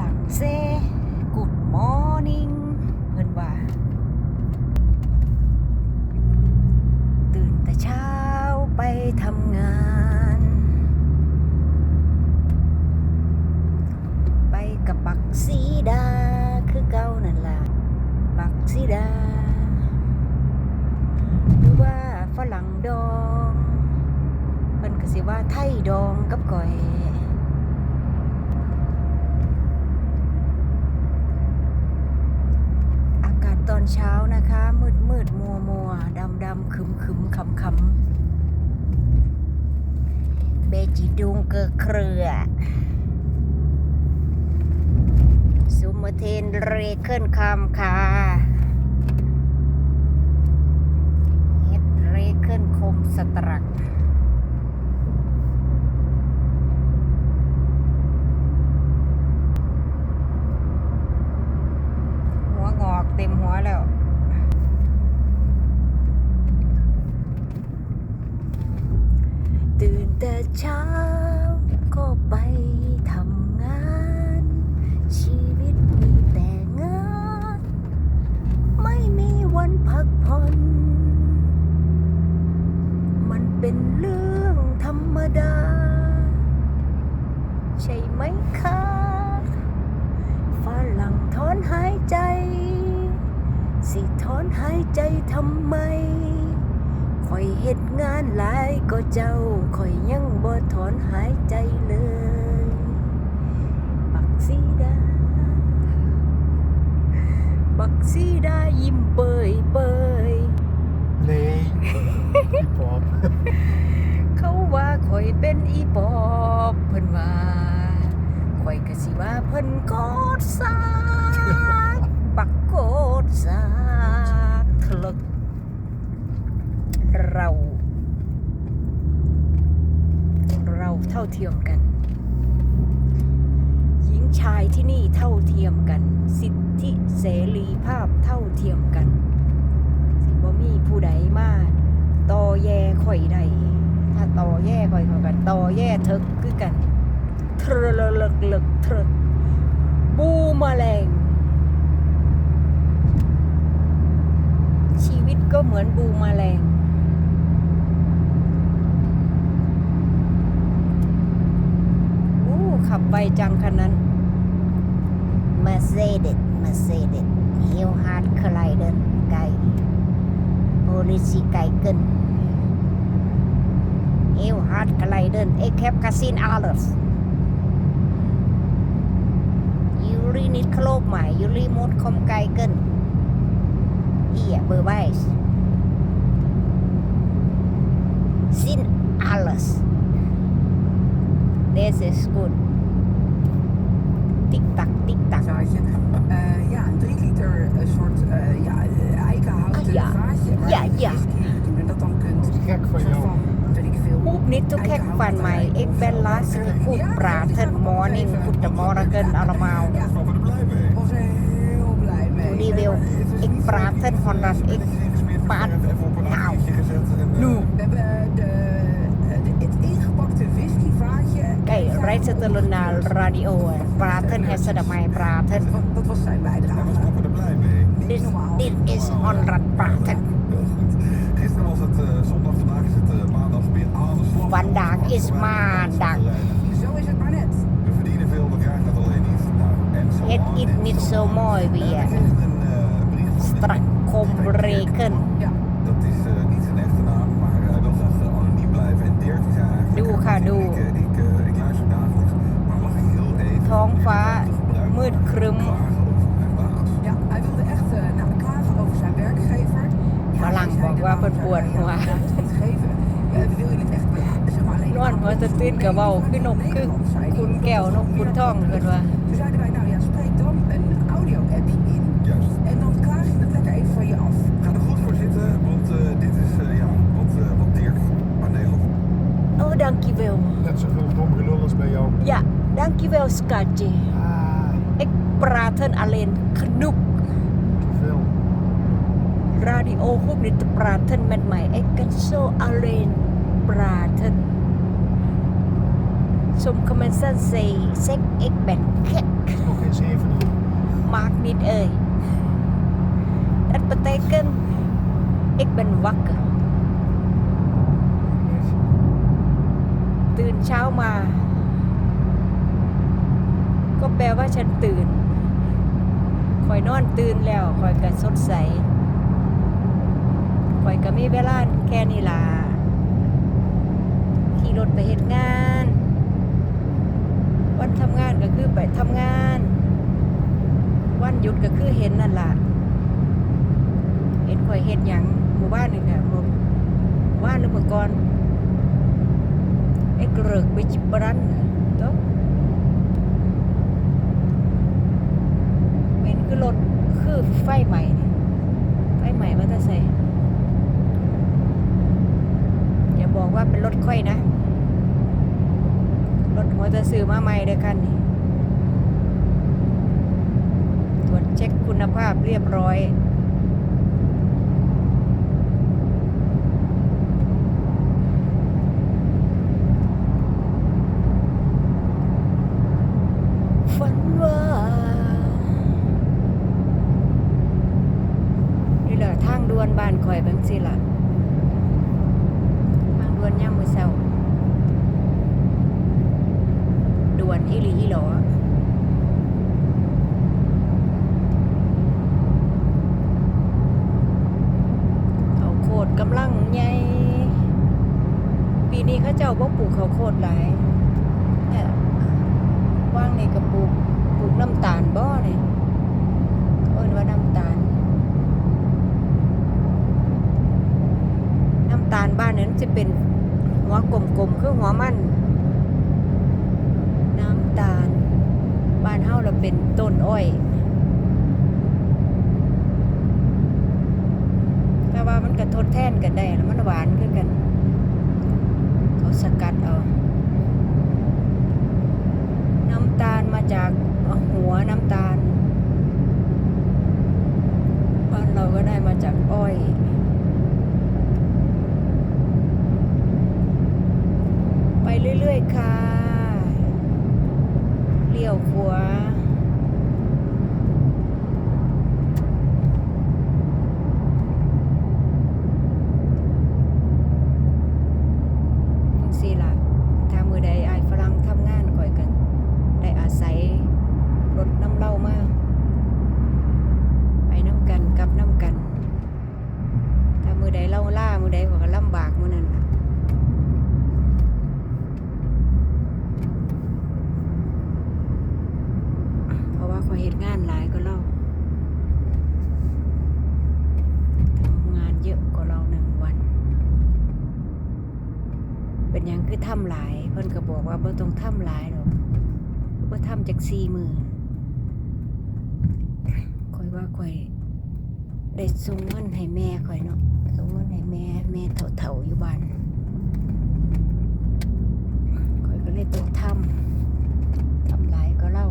รั่งเซ Good morning เพิ่นว่า ตื่นแต่เช้าไปทำงาน ไปกับบักซีดา คือเก่านั่นล่ะ บักซีดา หรือว่าฝรั่งดอง เพิ่นก็สิว่าไทยดองกับก่อย อากาศตอน เช้านะคะ มืดมืดมัวมัวดำดำขึมขึมขำขำเบจิดุงเกอเครือสุมเทนเรเคิลคำค่ะเฮดเรเคิลคมสตรัก หัวงอกเต็มหัวแล้ว ตื่นแต่เช้าก็ไปทำงาน ชีวิตมีแต่งาน ไม่มีวันพักผ่อน มันเป็นเรื่องธรรมดา ใช่ไหมคะฝรั่งถอนหายใจ สิถอนหายใจทำไมคอยเฮ็ดงานหลายก็เจ้าคอยยังบ่ถอนหายใจเลยบักซีดา บักซีดายิ้มเบยเบย Nee, hip-hop. เขาว่าคอยเป็นอีปอบเพิ่นว่าค อยก็สิว่าเพิ่นโกดสากบักโกดสากทะลึกเรา เราเท่าเทียมกัน หญิงชายที่นี่เท่าเทียมกัน สิทธิเสรีภาพเท่าเทียมกัน สิบ่มีผู้ใดมาต่อแย่ข่อยใดถ้าต่อแย่ข่อยเขากันต่อแย่เทึกคือกันเทรลลกลกทรบูมแมลง ชีวิตก็เหมือนบูมแมลงอู้ขับไปจังคันนั้นมาเซเดตมาเซเดตเฮลฮาร์ดคลายเดินไก่โพลิซีไก่กินเฮลฮาร์ดคลายเดินเอแคปคาซินอาร์ลส Jullie niet geloof mij. Jullie moet komen kijken. Hier, bewijs. Zien alles. This is good. Tik-tak, tik-tak. zaadje. Eh, ja, een 3 liter eh, soort eh, ja, eh, eikenhouten Ah, ja. vaatje. waar Ja, je ja. Veel. Hoep niet te gek van mij. Ik ben lastig goed praten. Morning, goedemorgen allemaal. Ja, Ik ben er blij mee. ik was er heel blij mee. Die wil ik praten van dat ik praat. Nou, nu. We hebben de, de, het ingepakte whiskyvaatje. Kijk, rijden naar radio. Praten, hebben ze mij praten. Dat, dat was zijn bijdrage. Daar was papa er blij mee. Niet Dit, normaal. dit is 100 praten. En zo Het aan is en niet zo mooi Eh, weer. We kregen een eh, bericht van Strak kom reken. Ja. Dat is eh, niet zijn echte naam, maar hij wil graag eh, anoniem blijven. En Dirk die zei eigenlijk... Doe, ga, eh, doe. Ik, eh, ik, eh, ik luister dagelijks, maar mag ik heel even... ท้องฟ้า te gebruiken มืดครึ้ม klagen over mijn baas? Ja, hij wilde echt eh, nou, klagen over zijn werkgever. Ja, Verlang hij zei บอก นอนหัวจะตื่นกับเว้าคือนกคือคุณแก้วนกคุณท่องเพิ่นว่า Toen zeiden wij, nou ja, spreek dan een audio-appje in. Juist. En dan klaag je het lekker even van je af. Ik ga er goed voor zitten, want eh, dit is eh, ja, wat, eh, wat Dirk aan Nederland โอ้ดังกิเวล Net zoveel dom gelul als bij jou. อย่าดังกิเวลสกาเจ Ah, Ik praten alleen genoeg. te veel. Radio hoeft niet te praten met mij. Ik kan zo alleen praten. Sommige mensen zeggen, zeg ik ben gek. Oké, maak niet uit. Dat betekent ik ben wakker. ตื่นเช้ามาก็แปลว่าฉันตื่นคอยนอนตื่นแล้วคอยก็สดใสคอยก็มีเวลาแค่นี้ล่ะขี่รถไปเหตุงาน วันทำงานก็คือไปทำงาน วันหยุดก็คือเห็นนั่นล่ะเห็นคอยเห็นหยังหมู่บ้านหนี่ค่ะหมู่บ้านหรือเมื่อก่อน Ik ruik een beetje branden, toch? เป็นคือรถคือไฟใหม่ไฟใหม่มาแต่ใส่อย่าบอกว่าเป็นรถค่อยนะ รถหัวจะซื้อมาใหม่เด้อคันนี้ตรวจเช็คคุณภาพเรียบร้อยฝันว่านี่แหละทางด่วนบ้านคอยบางสิละทางด่วนย่ามมือเศร้า ด่วนอีหลีอีหลอเขาโคดกำลังใหญ่ปีนี้เขาเจ้าบ่ปลูกเขาวโคดหลายเนี่ยว่างนี่ก็ปลูกปลูกน้ำตาลบ่นี่เอิ้นว่าน้ำตาล น้ำตาลบ้านนั้นจะเป็นหัวกลมๆคือหัวมันน้ำ ตาล บ้านเฮาเราเป็นต้นอ้อยแต่ว่ามันก็ทดแทนกันได้แล้วมันหวานคือกันเขาสกัดเอาน้ำตาลมาจากหัวน้ำตาลบ้านเราก็ได้มาจากอ้อยไปเรื่อย ๆ ค่ะ ลี้ยวขวาจังซี่ล่ะถ้ามือใดไอายฝรั่งทำงานก่อยกัน ได้อาศัยรถน้ำเล่ามาไปน้ำกันกับน้ำกัน ถ้ามือใดเล่าล่ามือใดก็ลำบากมือนั้นล่ะเพราะว่าขอยเหตุงานหลายก็เล่าทำงานเยอะกว่าเราหนึ่งวัน เป็นห ยังคือทำหลาย เพิ่นก็บอกว่าบ่ต้องทำหลายหรอกบ่ทำจากสี่มือข่อยว่าข่อยได้ส่งเงินให้แม่ข่อยเนาะส่งเงินให้แม่แม่เฒ่าๆอยู่บ้านข่อยก็เลยต้องทำทำหลายก็เล่า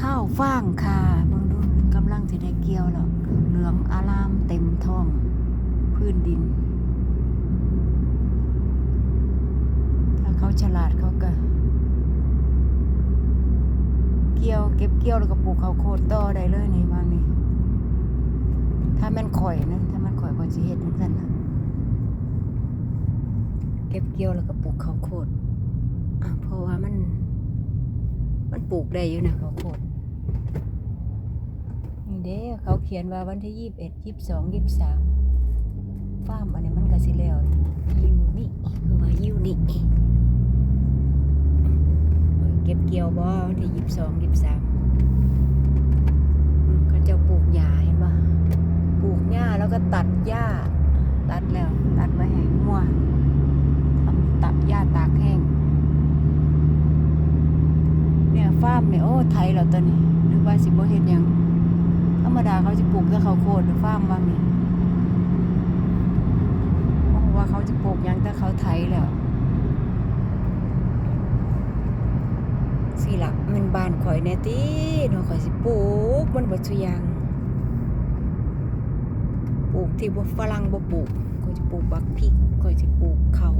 ข้าวฟ่างค่ะเบางดูกำลังสิได้เกี่ยวแล้วเหลืองอารามเต็มท้องพื้นดิน ถ้าเขา ฉลาดเขาก็เกี่ยวเก็บเกี่ยวแล้วก็ปลูกข้าวโพดต่อได้เลยนี่บางนี่ถ้ามันข่อยนะถ้ามันข่อยก็สิเฮ็ดจังซั่นล่ะเก็บเกี่ยวแล้วก็ปลูกข้าวโพดอะเพราะว่ามัน มันปลูกได้อยู่นะข้าวโพดนี่เด้เขาเขียนว่าวันที่ยี่สิบเอ็ดยี่สิบสองยี่สิบสามฟาร์มอันนี้มันก็สิแล้วยูนี่คือว่ายูนี่ ก็บเกี่ยวบ่ที่ยี่สิบสองยี่สิบสามเขาจะปลูกหญ้าเห็นปะปลูกหญ้าแล้วก็ตัดหญ้า ตัดแล้ว ตัดไว้ให้งมั่วทำตัดหญ้าตากแห้งเนี่ยฟาร์มเนี่ยโอ้ไทยแล้วตอนนี้นึกว่าสิบ่เฮ็ดยังธรรมดาเขาจะปลูกแต่ข้าวโพดหรือฟาร์มบางนี่เพราะว่าเขาจะปลูกยังแต่เขาไทยแล้วีละมันบานข่อยแน่ตีเนาะข่อยสิปลูกมันบ่สุยังปลูกที่บ่ฝรั่งบ่ปลูกข่อยจะปลูกบักพริกข่อยจะปลูกเขา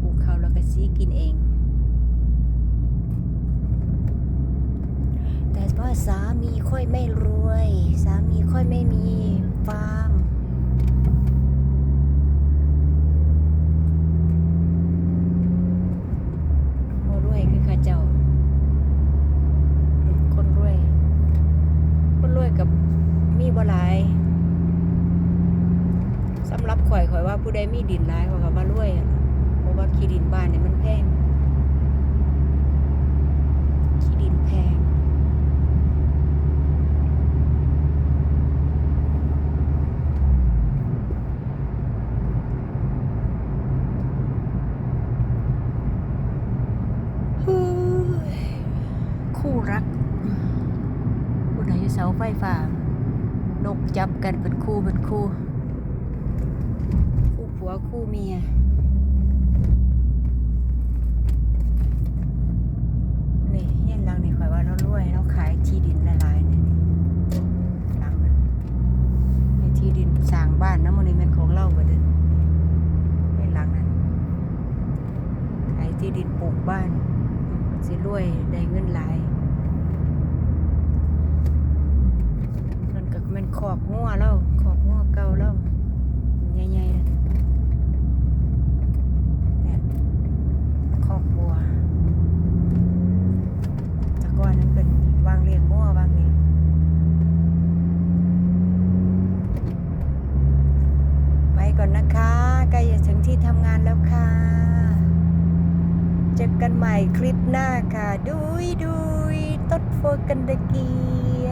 ปลูกเขาแล้วก็สิกินเอง แต่ว่าสามีค่อยไม่รวย สามีค่อยไม่มีฟาร์ม สำหรับข่อยข่อยว่าผู้ใดมีดินหลายข่อยก็ว่ารวยอะเพราะว่าขี้ดินบ้านเนี่ยมันแพงขี้ดินแพงคู่รักผู้ใดอยู่เสาไฟฟ้านกจับกันเป็นคู่เป็นคู่ วคู่เมีย นี่เฮียนหลังนี่ข่อยว่าเรารวยเราขายที่ดินหลายๆนี่นี่หลังนะไอ้ที่ดินสร้างบ้านนะมันนี่เป็นของเราบ่เด้อเฮียนหลังนั้นขายที่ดินปลูกบ้าน สิรวยได้เงินหลายนั่นก็มันขอกงัวแล้วขอกงัวเก่าแล้วใหญ่ๆนะเนี่ยขอกบัวแตะก้อนนั้นเป็นวางเลี้ยงงัววางนี่ไปก่อนนะคะใกล้จะถึงที่ทำงานแล้วค่ะ เจอกันใหม่ คลิปหน้าค่ะดุยดุยตดโฟกันดะเกีย